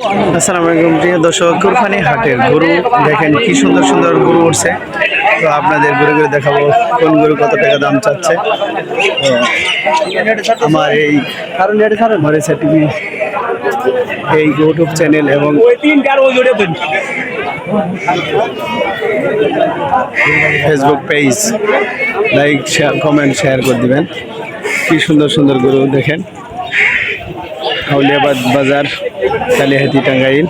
আসসালামু আলাইকুম, প্রিয় দর্শক কুরবানি হাটের গরু দেখেন কি সুন্দর সুন্দর গরু উঠছে। তো আপনাদের ঘুরে ঘুরে দেখাবো কোন গরু কত টাকা দাম চাচ্ছে। আমার এই কারণ মরেসা টিভি এই ইউটিউব চ্যানেল এবং Facebook page, like share comment share করে দিবেন। কি সুন্দর সুন্দর গরু দেখেন। আউলিয়াবাদ বাজার কালিহাতি টাঙ্গাইল।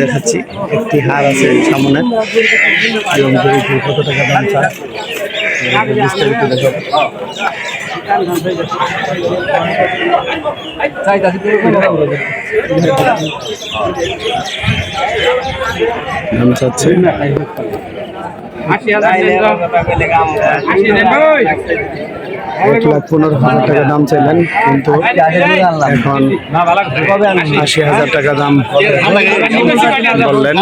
দেখাচ্ছি একটি হার আছে সামনে কত টাকা দাম বিস্তারিত দাম চাচ্ছে এক লাখ পনেরো হাজার টাকা দাম চাইলেন, কিন্তু এখন আশি হাজার টাকা দাম বললেন।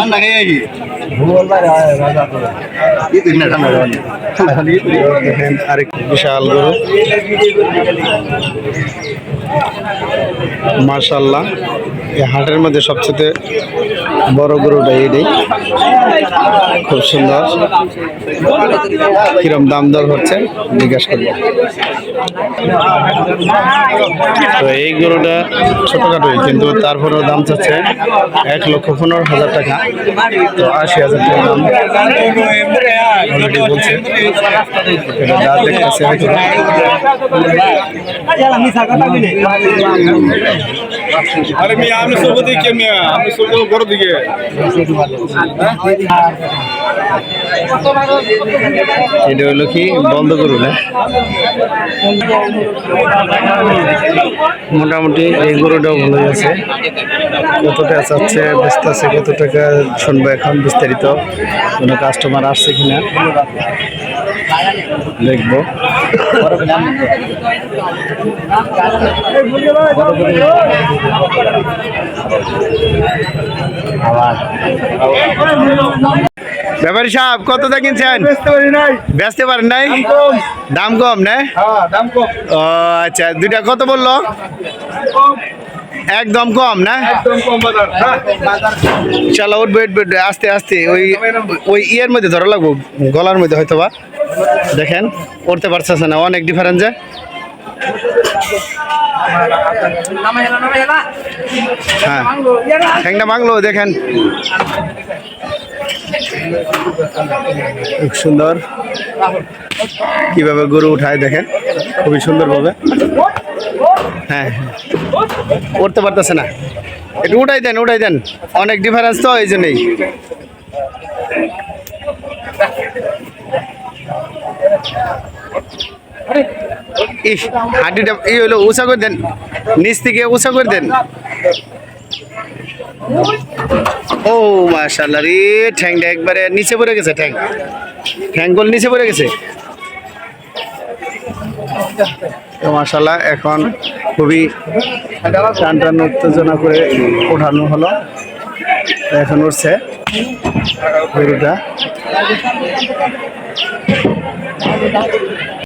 আরেক বিশাল গরু। মার্শাল্লাহ এই হাটের মধ্যে সবচেয়ে বড় গরুটা এটাই খুব সুন্দর। কিরম দাম দর হচ্ছে, জিজ্ঞাসা করব। তো এই গরুটা ছোটখাটোই কিন্তু তারপরেও দাম চাচ্ছে এক লক্ষ পনেরো হাজার টাকা। তো আশি হাজার টাকা বলছে। এটা দাঁত দেখতেছে আরে আমি আমি বড় এটা হলো কি? বন্ধ গরু না মোটামুটি এই গরুটাও ভালোই আছে। কত টাকা চাচ্ছে, ব্যস্ত আছে, কত টাকা শুনব এখন বিস্তারিত। কোনো কাস্টমার আসছে কিনা? দেখব। ব্যাপারী সাহেব কত দা কিনছেন? বেচতে পারেন নাই? দাম কম না? হ্যাঁ দাম কম। ও আচ্ছা দুইটা কত বলল? একদম কম না? চলো উঠবে উঠবে উঠবে, আস্তে আস্তে ওই ওই ইয়ের মধ্যে ধরা লাগবো গলার মধ্যে হয়তো বা দেখেন উঠতে পারছে না অনেক ডিফারেন্স হ্যাঁ ঠ্যাংটা মাগলো দেখেন। খুব সুন্দর। কীভাবে গরু উঠায় দেখেন খুবই সুন্দরভাবে। হ্যাঁ। উঠতে পারতেছে না। একটু উঠাই দেন উঠাই দেন। অনেক ডিফারেন্স তো, এই জন্যই। ইস, হাঁটিটা, ই হলো, উঁচা করে দেন। নিচ থেকে উঁচা করে দেন। ও মাশাল্লাহ রে, ঠ্যাংটা একবারে নিচে পড়ে গেছে, ঠ্যাং। ঠ্যাংগুল নিচে পড়ে গেছে। তো মাশাল্লাহ এখন খুবই টান টান উত্তেজনা করে ওঠানো হলো। এখন উঠছে গরুটা।